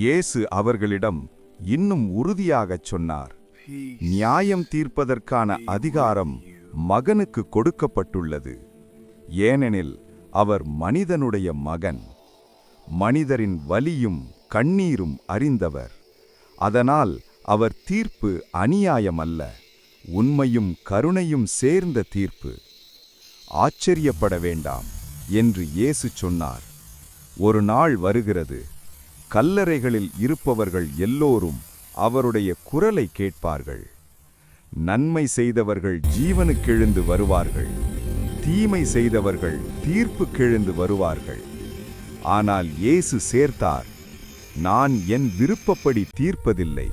இயேசு அவர்களிடம் இன்னும் உறுதியாகச் சொன்னார். நியாயம் தீர்ப்பதற்கான அதிகாரம் மகனுக்கு கொடுக்கப்பட்டுள்ளது. ஏனெனில் அவர் மனிதனுடைய மகன். மனிதரின் வலியும் கண்ணீரும் அறிந்தவர். அதனால் அவர் தீர்ப்பு அநியாயமல்ல உண்மையும் கருணையும் சேர்ந்த தீர்ப்பு. ஆச்சரியப்பட வேண்டாம் என்று இயேசு சொன்னார். ஒரு நாள் வருகிறது. கல்லறைகளில் இருப்பவர்கள் எல்லோரும் அவருடைய குரலை கேட்பார்கள். நன்மை செய்தவர்கள் ஜீவனுக்கெழுந்து வருவார்கள். தீமை செய்தவர்கள் தீர்ப்புக்கெழுந்து வருவார்கள். ஆனால் இயேசு சேர்த்தார் நான் என் விருப்பப்படி தீர்ப்பதில்லை.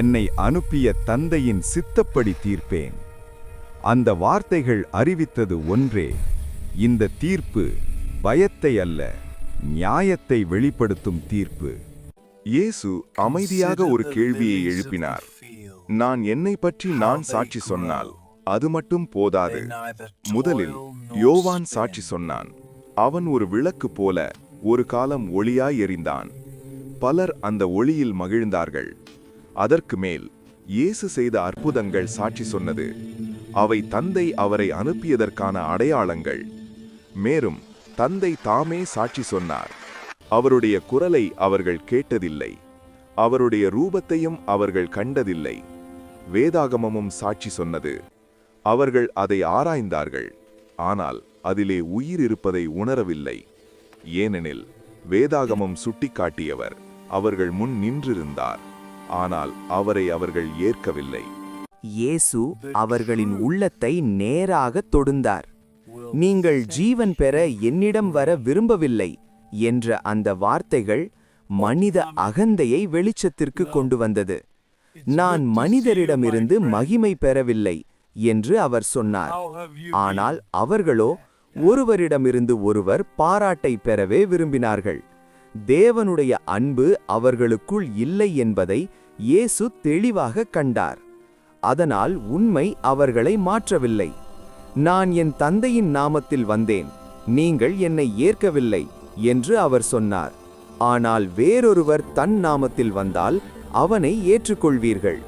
என்னை அனுப்பிய தந்தையின் சித்தப்படி தீர்ப்பேன். அந்த வார்த்தைகள் அறிவித்தது ஒன்றே இந்த தீர்ப்பு பயத்தை அல்ல. நியாயத்தை வெளிப்படுத்தும் தீர்ப்பு. இயேசு அமைதியாக ஒரு கேள்வியை எழுப்பினார். நான் என்னை பற்றி நான் சாட்சி சொன்னால் அது மட்டும் போதாது. முதலில் யோவான் சாட்சி சொன்னான். அவன் ஒரு விளக்கு போல ஒரு காலம் ஒளியாய் எறிந்தான் பலர் அந்த ஒளியில் மகிழ்ந்தார்கள். அதற்கு மேல் இயேசு செய்த அற்புதங்கள் சாட்சி சொன்னது. அவை தந்தை அவரை அனுப்பியதற்கான அடையாளங்கள். மேலும் தந்தை தாமே சாட்சி சொன்னார். அவருடைய குரலை அவர்கள் கேட்டதில்லை. அவருடைய ரூபத்தையும் அவர்கள் கண்டதில்லை. வேதாகமமும் சாட்சி சொன்னது. அவர்கள் அதை ஆராய்ந்தார்கள். ஆனால் அதிலே உயிர் இருப்பதை உணரவில்லை. ஏனெனில் வேதாகமம் சுட்டிக்காட்டியவர் அவர்கள் முன் நின்றிருந்தார். ஆனால் அவரை அவர்கள் ஏற்கவில்லை. இயேசு அவர்களின் உள்ளத்தை நேராகத் தொடுந்தார். நீங்கள் ஜீவன் பெற என்னிடம் வர விரும்பவில்லை என்ற அந்த வார்த்தைகள் மனித அகந்தையை வெளிச்சத்திற்கு கொண்டு வந்தது. நான் மனிதரிடமிருந்து மகிமை பெறவில்லை என்று அவர் சொன்னார். ஆனால் அவர்களோ ஒருவரிடமிருந்து ஒருவர் பாராட்டை பெறவே விரும்பினார்கள். தேவனுடைய அன்பு அவர்களுக்குள் இல்லை என்பதை இயேசு தெளிவாக கண்டார். அதனால் உண்மை அவர்களை மாற்றவில்லை. நான் என் தந்தையின் நாமத்தில் வந்தேன் நீங்கள் என்னை ஏற்கவில்லை என்று அவர் சொன்னார். ஆனால் வேறொருவர் தன் நாமத்தில் வந்தால் அவனை ஏற்றுக்கொள்வீர்கள்.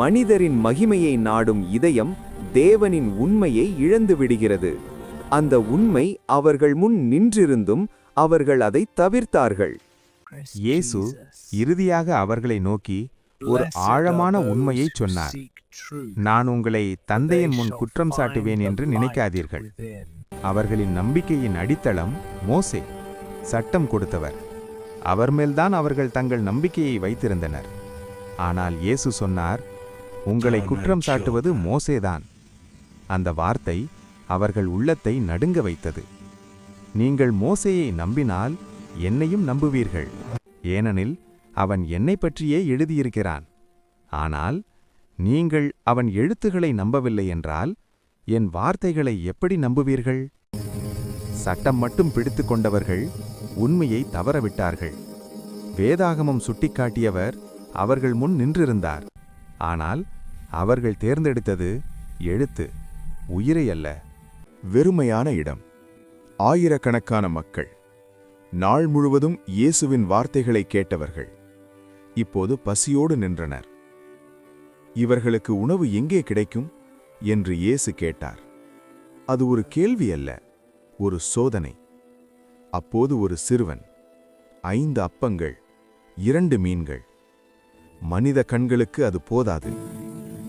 மனிதரின் மகிமையை நாடும் இதயம் தேவனின் உண்மையை இழந்து விடுகிறது. அந்த உண்மை அவர்கள் முன் நின்றிருந்தும் அவர்கள் அதை தவிர்த்தார்கள். இயேசு இறுதியாக அவர்களை நோக்கி ஒரு ஆழமான உண்மையை சொன்னார். நான் உங்களை தந்தையின் முன் குற்றம் சாட்டுவேன் என்று நினைக்காதீர்கள். அவர்களின் நம்பிக்கையின் அடித்தளம் மோசே சட்டம் கொடுத்தவர். அவர் மேல்தான் அவர்கள் தங்கள் நம்பிக்கையை வைத்திருந்தனர். ஆனால் இயேசு சொன்னார் உங்களை குற்றம் சாட்டுவது மோசேதான். அந்த வார்த்தை அவர்கள் உள்ளத்தை நடுங்க வைத்தது. நீங்கள் மோசேயை நம்பினால் என்னையும் நம்புவீர்கள். ஏனெனில் அவன் என்னை பற்றியே எழுதியிருக்கிறான். ஆனால் நீங்கள் அவன் எழுத்துகளை நம்பவில்லை என்றால் என் வார்த்தைகளை எப்படி நம்புவீர்கள்? சட்டம் மட்டும் பிடித்து கொண்டவர்கள் உண்மையை தவறவிட்டார்கள். வேதாகமம் சுட்டிக்காட்டியவர் அவர்கள் முன் நின்றிருந்தார். ஆனால் அவர்கள் தேர்ந்தெடுத்தது எழுத்து உயிரை அல்ல வெறுமையான இடம். ஆயிரக்கணக்கான மக்கள் நாள் முழுவதும் இயேசுவின் வார்த்தைகளை கேட்டவர்கள். இப்போது பசியோடு நின்றனர். இவர்களுக்கு உணவு எங்கே கிடைக்கும்? என்று இயேசு கேட்டார். அது ஒரு கேள்வி அல்ல ஒரு சோதனை. அப்போது ஒரு சிறுவன் ஐந்து அப்பங்கள் இரண்டு மீன்கள். மனித கண்களுக்கு அது போதாது.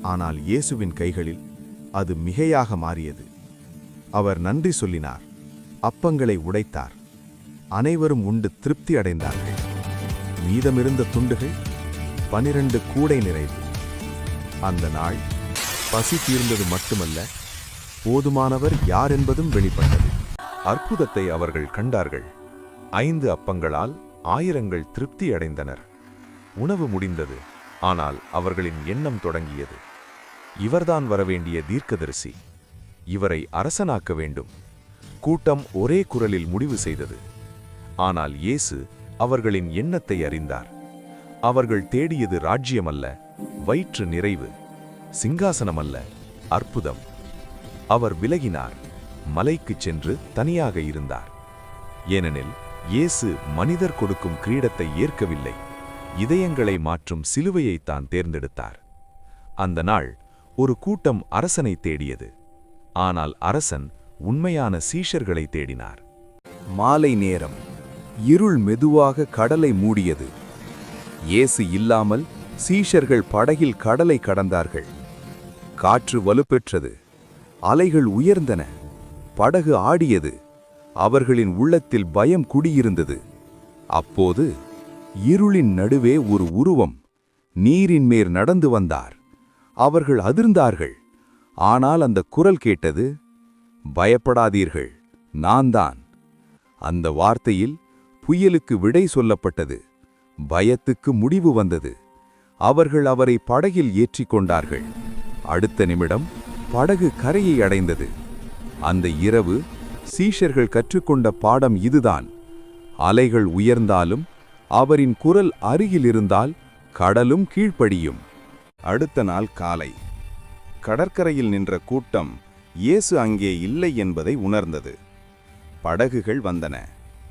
ஆனால் இயேசுவின் கைகளில் அது மிகையாக மாறியது. அவர் நன்றி சொல்லினார் அப்பங்களை உடைத்தார். அனைவரும் உண்டு திருப்தி அடைந்தார்கள். மீதமிருந்த துண்டுகள் பனிரண்டு கூடை நிறைவு. அந்த நாள் பசி தீர்ந்தது மட்டுமல்ல போதுமானவர் யார் என்பதும் வெளிப்பட்டது. அற்புதத்தை அவர்கள் கண்டார்கள். ஐந்து அப்பங்களால் ஆயிரங்கள் திருப்தி அடைந்தனர். உணவு முடிந்தது ஆனால் அவர்களின் எண்ணம் தொடங்கியது. இவர்தான் வரவேண்டிய தீர்க்கதரிசி. இவரை அரசனாக்க வேண்டும். கூட்டம் ஒரே குரலில் முடிவு செய்தது. ஆனால் இயேசு அவர்களின் எண்ணத்தை அறிந்தார். அவர்கள் தேடியது ராஜ்யமல்ல வயிற்று நிறைவு சிங்காசனமல்ல அற்புதம். அவர் விலகினார் மலைக்குச் சென்று தனியாக இருந்தார். ஏனெனில் இயேசு மனிதர் கொடுக்கும் கிரீடத்தை ஏற்கவில்லை இதயங்களை மாற்றும் சிலுவையைத்தான் தேர்ந்தெடுத்தார். அந்த நாள் ஒரு கூட்டம் அரசனை தேடியது. ஆனால் அரசன் உண்மையான சீஷர்களை தேடினார். மாலை நேரம். இருள் மெதுவாக கடலை மூடியது. இயேசு இல்லாமல் சீஷர்கள் படகில் கடலை கடந்தார்கள். காற்று வலுப்பெற்றது. அலைகள் உயர்ந்தன. படகு ஆடியது. அவர்களின் உள்ளத்தில் பயம் குடியிருந்தது. அப்போது இருளின் நடுவே ஒரு உருவம் நீரின் மேல் நடந்து வந்தார். அவர்கள் அதிர்ந்தார்கள். ஆனால் அந்த குரல் கேட்டது பயப்படாதீர்கள் நான் தான் அந்த வார்த்தையில் புயலுக்கு விடை சொல்லப்பட்டது. பயத்துக்கு முடிவு வந்தது. அவர்கள் அவரை படகில் ஏற்றிக் கொண்டார்கள். அடுத்த நிமிடம் படகு கரையை அடைந்தது. அந்த இரவு சீஷர்கள் கற்றுக்கொண்ட பாடம் இதுதான். அலைகள் உயர்ந்தாலும் அவரின் குரல் அருகில் இருந்தால் கடலும் கீழ்ப்படியும். அடுத்த நாள் காலை கடற்கரையில் நின்ற கூட்டம் இயேசு அங்கே இல்லை என்பதை உணர்ந்தது. படகுகள் வந்தன.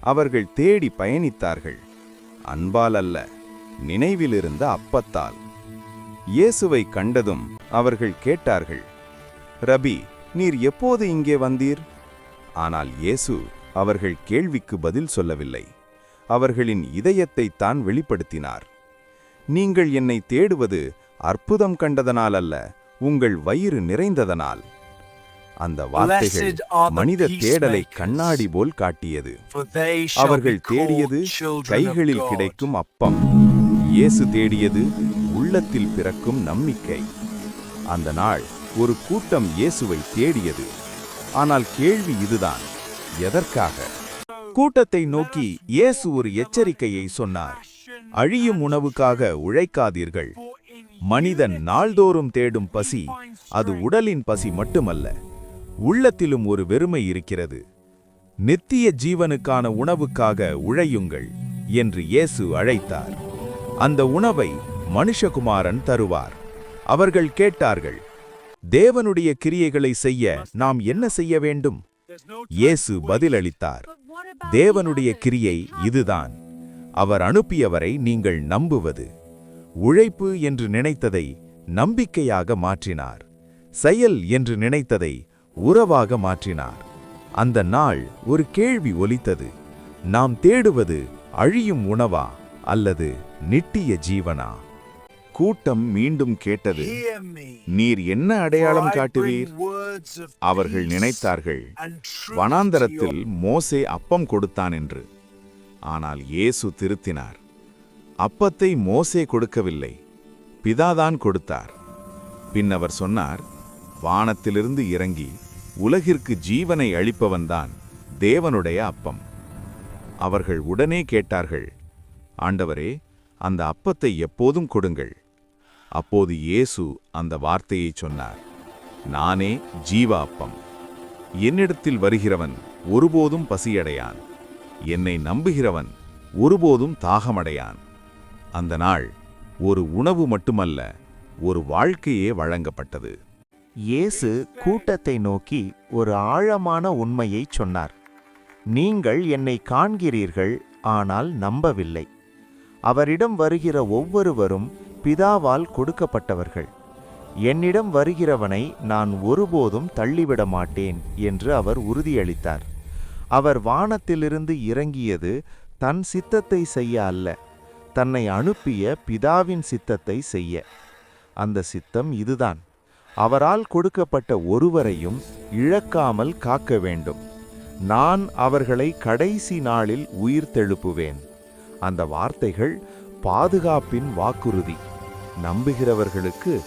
அவர்கள் தேடி பயணித்தார்கள். அன்பால் அல்ல நினைவிலிருந்த அப்பத்தால். இயேசுவை கண்டதும் அவர்கள் கேட்டார்கள் ரபி நீர் எப்போது இங்கே வந்தீர்? ஆனால் இயேசு அவர்கள் கேள்விக்கு பதில் சொல்லவில்லை. அவர்களின் இதயத்தைத் தான் வெளிப்படுத்தினார். நீங்கள் என்னை தேடுவது அற்புதம் கண்டதனால் அல்ல உங்கள் வயிறு நிறைந்ததனால். அந்த வார்த்தைகள் மனித தேடலை கண்ணாடி போல் காட்டியது. அவர்கள் தேடியது கைகளில். கிடைக்கும் அப்பம். இயேசு தேடியது உள்ளத்தில் பிறக்கும் நம்பிக்கை. அந்த நாள் ஒரு கூட்டம் இயேசுவை தேடியது. ஆனால் கேள்வி இதுதான் எதற்காக? கூட்டத்தை நோக்கி இயேசு ஒரு எச்சரிக்கையை சொன்னார். அழியும் உணவுக்காக உழைக்காதீர்கள். மனிதன் நாள்தோறும் தேடும் பசி அது உடலின் பசி மட்டுமல்ல. உள்ளத்திலும் ஒரு வெறுமை இருக்கிறது. நித்திய ஜீவனுக்கான உணவுக்காக உழையுங்கள் என்று இயேசு அழைத்தார். அந்த உணவை மனுஷகுமாரன் தருவார். அவர்கள் கேட்டார்கள் தேவனுடைய கிரியைகளை செய்ய நாம் என்ன செய்ய வேண்டும்? இயேசு பதிலளித்தார் தேவனுடைய கிரியை இதுதான். அவர் அனுப்பியவரை நீங்கள் நம்புவது. உழைப்பு என்று நினைத்ததை நம்பிக்கையாக மாற்றினார். செயல் என்று நினைத்ததை உறவாக மாற்றினார். அந்த நாள் ஒரு கேள்வி ஒலித்தது. நாம் தேடுவது அழியும் உணவா அல்லது நிட்டிய ஜீவனா? கூட்டம் மீண்டும் கேட்டது. நீர் என்ன அடையாளம் காட்டுவீர்? அவர்கள் நினைத்தார்கள் வனாந்தரத்தில் மோசே அப்பம் கொடுத்தான் என்று. ஆனால் இயேசு திருத்தினார் அப்பத்தை மோசே கொடுக்கவில்லை பிதாதான் கொடுத்தார். பின் அவர் சொன்னார் வானத்திலிருந்து இறங்கி உலகிற்கு ஜீவனை அளிப்பவன்தான் தேவனுடைய அப்பம். அவர்கள் உடனே கேட்டார்கள் ஆண்டவரே அந்த அப்பத்தை எப்போதும் கொடுங்கள். அப்போது இயேசு அந்த வார்த்தையை சொன்னார் நானே ஜீவ அப்பம் என்னிடத்தில் வருகிறவன் ஒருபோதும் பசியடையான். என்னை நம்புகிறவன் ஒருபோதும் தாகமடையான். அந்த நாள் ஒரு உணவு மட்டுமல்ல ஒரு வாழ்க்கையே வழங்கப்பட்டது. இயேசு கூட்டத்தை நோக்கி ஒரு ஆழமான உண்மையைச் சொன்னார். நீங்கள் என்னை காண்கிறீர்கள் ஆனால் நம்பவில்லை. அவரிடம் வருகிற ஒவ்வொருவரும் பிதாவால் கொடுக்கப்பட்டவர்கள். என்னிடம் வருகிறவனை நான் ஒருபோதும் தள்ளிவிட மாட்டேன் என்று அவர் உறுதியளித்தார். அவர் வானத்திலிருந்து இறங்கியது தன் சித்தத்தை செய்ய அல்ல தன்னை அனுப்பிய பிதாவின் சித்தத்தை செய்ய. அந்த சித்தம் இதுதான். அவரால் கொடுக்கப்பட்ட ஒருவரையும் இழக்காமல் காக்க வேண்டும். நான் அவர்களை கடைசி நாளில் உயிர் தெழுப்புவேன். அந்த வார்த்தைகள் பாதுகாப்பின் வாக்குறுதி. நம்புகிறவர்களுக்கு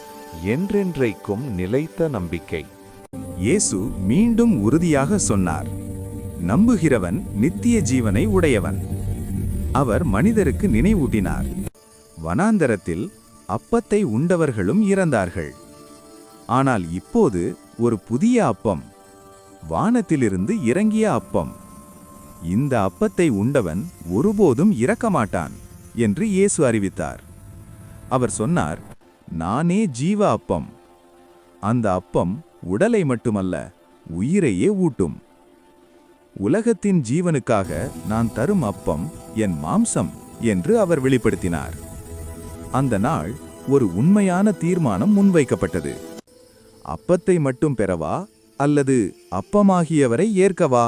என்றென்றைக்கும் நிலைத்த நம்பிக்கை. இயேசு மீண்டும் உறுதியாக சொன்னார். நம்புகிறவன் நித்திய ஜீவனை உடையவன். அவர் மனிதருக்கு நினைவூட்டினார். வனாந்தரத்தில் அப்பத்தை உண்டவர்களும் இறந்தார்கள். ஆனால் இப்போது ஒரு புதிய அப்பம் வானத்திலிருந்து இறங்கிய அப்பம். இந்த அப்பத்தை உண்டவன் ஒருபோதும் இறக்க மாட்டான் என்று இயேசு அறிவித்தார். அவர் சொன்னார் நானே ஜீவ அப்பம். அந்த அப்பம் உடலை மட்டுமல்ல உயிரையே ஊட்டும். உலகத்தின் ஜீவனுக்காக நான் தரும் அப்பம் என் மாம்சம் என்று அவர் வெளிப்படுத்தினார். அந்த நாள் ஒரு உண்மையான தீர்மானம் முன்வைக்கப்பட்டது. அப்பத்தை மட்டும் பெறவா அல்லது அப்பமாகியவரை ஏற்கவா?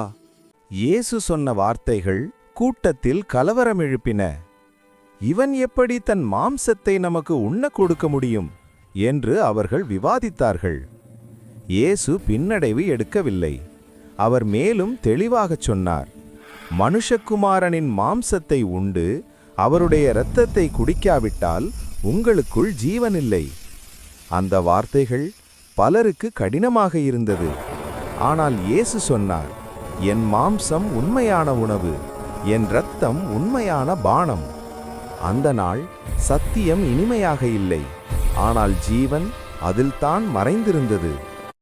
இயேசு சொன்ன வார்த்தைகள் கூட்டத்தில் கலவரம் எழுப்பின. இவன் எப்படி தன் மாம்சத்தை நமக்கு உண்ண கொடுக்க முடியும் என்று அவர்கள் விவாதித்தார்கள். இயேசு பின்னடைவு எடுக்கவில்லை. அவர் மேலும் தெளிவாகச் சொன்னார். மனுஷகுமாரனின் மாம்சத்தை உண்டு அவருடைய இரத்தத்தை குடிக்காவிட்டால் உங்களுக்குள் ஜீவனில்லை அந்த வார்த்தைகள் பலருக்கு கடினமாக இருந்தது. ஆனால் இயேசு சொன்னார் என் மாம்சம் உண்மையான உணவு என் ரத்தம் உண்மையான பானம். அந்த நாள் சத்தியம் இனிமையாக இல்லை. ஆனால் ஜீவன் அதில்தான் மறைந்திருந்தது.